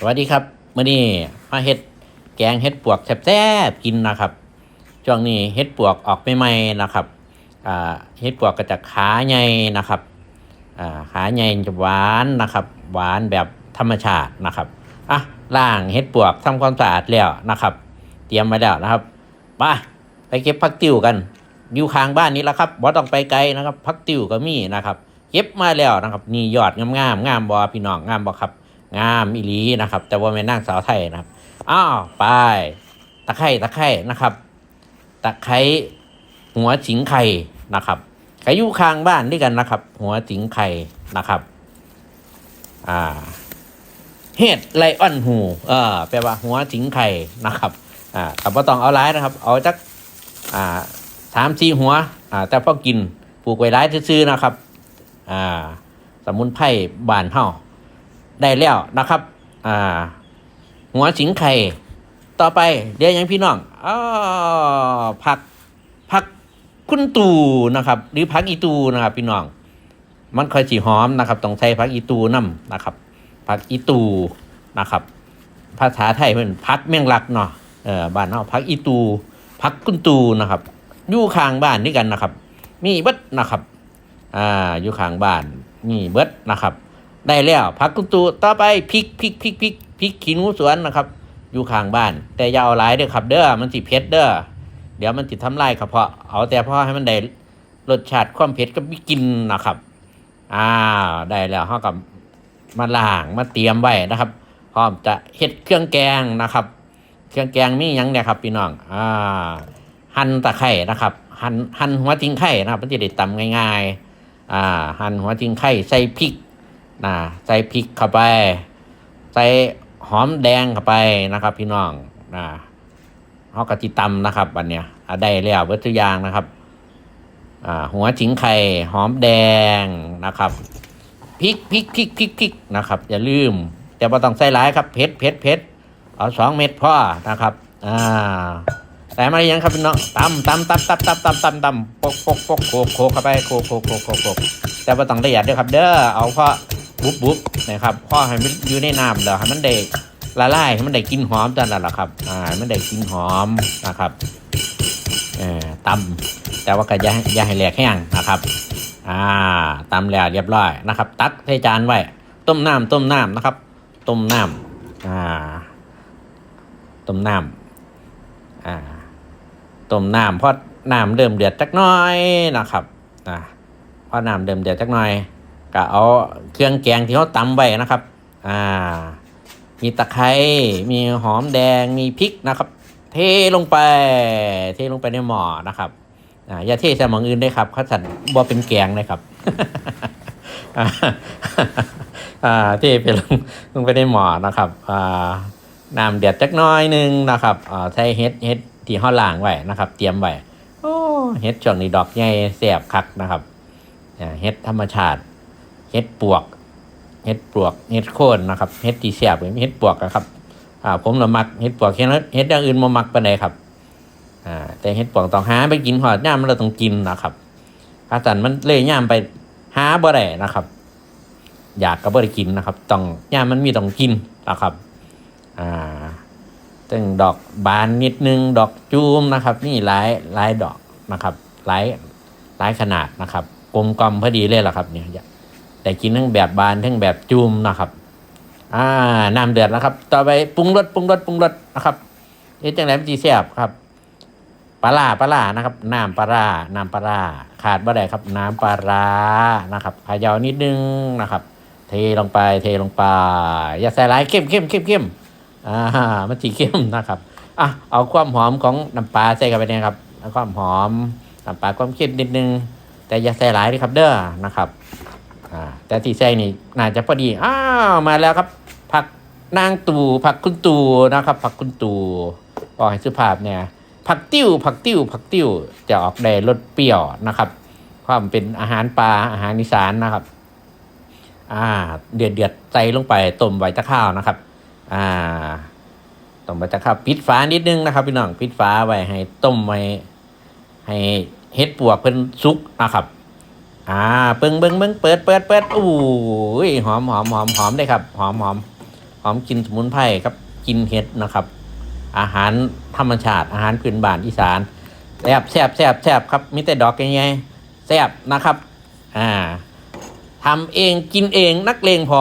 สวัสดีครับมื่อนี้มาเฮ็ดแกงเฮ็ดปวกแซ่บๆกินนะครับช่วงนี้เฮ็ดปวกออกใหม่ๆนะครับอ่าเฮ็ดปวกก็จะขาใหญ่นะครับอ่าขาใหญ่จะหวานนะครับ หวานแบบธรรมชาตินะครับอะล้างเฮ็ดปวกทำความสะอาดแล้วนะครับ เตรียมไว้แล้วนะครับไปไปเก็บผักติ้วกันอยู่ข้างบ้านนี้แหละครับบ่ต้องไปไกลนะครับผักติ้วก็มีนะครับ เก็บมาแล้วนะครับนี่ยอดงามๆงามบอพี่น้องงามบอครับ งามอีหลีนะครับ แต่ว่าไม่นางสาวไทยนะครับอ้าวไปตะไคร่ตะไคร่นะครับ ตะไคร้หัวจิงไข่นะครับไข่อยู่ข้างบ้านด้วยกันนะครับ หัวจิงไข่นะครับอ่าเห็ดไลออนหูเออแปลว่าหัวจิงไข่นะครับอ่าแต่ว่าต้องเอาร้ายนะครับ เอาจักอ่าสามสี่หัวอ่าแต่พอกินปลูกไว้ร้ายซื่อๆนะครับอ่าสมุนไพรบานเฮา ได้แล้วนะครับอ่าหัวสิงไข่ต่อไปเดี๋ยวยังพี่น้องอ้อผักผักคุณตูนะครับ หรือผักอีตูนะครับ พี่น้อง มันค่อยสีหอมนะครับต้องใช้ผักอีตูน้ำนะครับผักอีตูนะครับ ภาษาไทยเป็นผักเมี่ยงลักเนาะเออบ้านเฮาผักอีตูผักคุณตูนะครับ อยู่ข้างบ้านนี่กันนะครับ มีเบิดนะครับ อ่าอยู่ข้างบ้านนี่เบิดนะครับ ได้แล้วพักกุตูต่อไปพริกพริกพริกพริกพริกขี้หนูสวนนะครับ อยู่ข้างบ้าน แต่อย่าเอาหลายเด้อครับ เด้อมันสิเผ็ดเด้อเดี๋ยวมันสิทำลายกระเพาะเอาแต่พอให้มันได้รสชาติความเผ็ดก็ไม่กินนะครับอ้าได้แล้วเฮากับมาล้างมาเตรียมไว้นะครับพร้อมจะเฮ็ดเครื่องแกงนะครับ เครื่องแกงมีหยังเนี่ยครับพี่น้องอ่าหั่นตะไคร่นะครับ หั่นหั่นหัวจิงไข่นะครับมันจะได้ตำง่ายๆอ่าหั่นหัวจิงไข่ใส่พริก นะใส่พริกเข้าไป ใส่หอมแดงเข้าไปนะครับ พี่น้องนะเขากะติตำนะครับวันเนี้ยอะได้แล้วเบิดทุยางนะครับหัวจิงไข่หอมแดงนะครับพริกพริกพริกพริกพริกนะครับอย่าลืมแต่ว่าต้องใส่หลายครับเผ็ดเผ็ดเผ็ดเอาสองเม็ดพ่อนะครับอ่าแต่มายังครับพี่น้องตำตำตำตำตำตำตำตำปกปกปกโขกโขกเข้าไปโขกโขกโขกโขกโขกแต่ว่าต้องละเอียดด้วยครับ เด้อเอาพราะ บุ๊บบุ๊บนะครับพ่อให้มันอยู่ในน้ำแล้วให้มันได้ละลายให้มันได้กลินหอมตอนนั้นแหละครับอ่ามันได้กลินหอมนะครับเอ่อตำแต่ว่าก็อย่าอย่าให้แหลกแห้งนะครับอ่าตำแล้วเรียบร้อยนะครับ ตักใส่จานไว้ต้มน้ำต้มน้ำนะครับ ต้มน้ำอ่าต้มน้ำอ่าต้มน้ำพอน้ำเริ่มเดือดจักน้อยนะครับนะพอน้ำเริ่มเดือดจักหน่อย ก็เอาเครื่องแกงที่เขาตำไว้นะครับ อ่า มีตะไคร้ มีหอมแดง มีพริกนะครับ เทลงไป เทลงไปในหม้อนะครับ อ่า อย่าเทใส่หม้ออื่นได้ครับเขาสั่นบ่เป็นแกงเลยครับอ่าอ่า เทไปลงลงไปในหม้อนะครับ อ่า น้ำเดือดจักน้อยหนึงนะครับ อ่าใส่เฮ็ดเฮ็ดที่ห่อล่างไว้นะครับ เตรียมไว้โอ้เฮ็ดช่วงนี้ดอกใหญ่แสบคักนะครับอ่าเฮ็ดธรรมชาติ เฮ็ดปวกเฮ็ดปวกเฮ็ดโคนนะครับเฮ็ดที่แสบเฮ็ดปวกนะครับอ่าผมละมักเฮ็ดปวกเฮ็ดเฮ็ดอย่างอื่นบ่มักปานใดครับอ่าแต่เฮ็ดปวกต้องหาไปกินหอดย่ามมันเราต้องกินนะครับถ้าสันมันเลยย่ามไปหาบ่ได้นะครับ อยากก็บ่ได้กินนะครับ ต้องย่ามมันมีต้องกินนะครับอ่าตึงดอกบานนิดนึงดอกจูมนะครับ นี่หลายหลายดอกนะครับหลายหลายขนาดนะครับกลมกลมพอดีเลยล่ะครับเนี่ย แต่กินทั้งแบบบานทั้งแบบจูมนะครับอ่าน้ำเดือดแล้วครับ ต่อไปปรุงรสปรุงรสปรุงรสนะครับเอ๊ะจังไรมันจีแซ่บครับปลาล่าปลาล่านะครับ น้ำปลาล่าน้ำปลาล่าขาดบ่ได้ครับ น้ำปลาร้านะครับขยาวนิดนึงนะครับ เทลงไปเทลงไป อย่าใส่หลายเข้มเข้มเข้มเข้มอ่ามันสีเข้มนะครับอะเอาความหอมของน้ำปลาใส่กันไปเนี่ยครับความหอมน้ำปลาความเข้มนิดนึง แต่อย่าใส่หลายเลยครับเด้อนะครับ แต่ที่ใส่นี่น่าจะพอดีอ้าวมาแล้วครับ ผักนางตู่ผักคุณตู่นะครับ ผักคุณตู่ออกให้สุภาพเนี่ย ผักติ้ว ผักติ้ว ผักติ้วจะออกได้รสเปรี้ยวนะครับ ความเป็นอาหารปลาอาหารอีสานนะครับ อ่า เดือดเดือดใส่ลงไปต้มไว้ตะข้าวนะครับ อ่าต้มใบตะข้าวปิดฝานิดนึงนะครับ พี่น้องปิดฝาไว้ให้ต้มไว้ให้เฮ็ดปวกเพิ่นสุกนะครับ อ่าเบิ่งเบิ่งเบิ่งเปิดเปิดเปิดอู้ยหอมหอมหอมหอมได้ครับหอมหอมหอมกินสมุนไพรครับกินเห็ดนะครับ อาหารธรรมชาติอาหารพื้นบ้านอีสานแซ่บแซ่บแซ่บแซ่บครับมีแต่ดอกยังไงแซ่บนะครับอ่าทำเองกินเองนักเลงพอ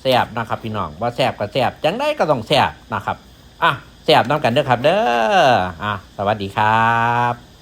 แซ่บนะครับพี่น้องว่าแซ่บก็แซ่บจังได้ก็ต้องแซ่บนะครับอะแซ่บน้ำกันเด้อครับเด้ออะสวัสดีครับ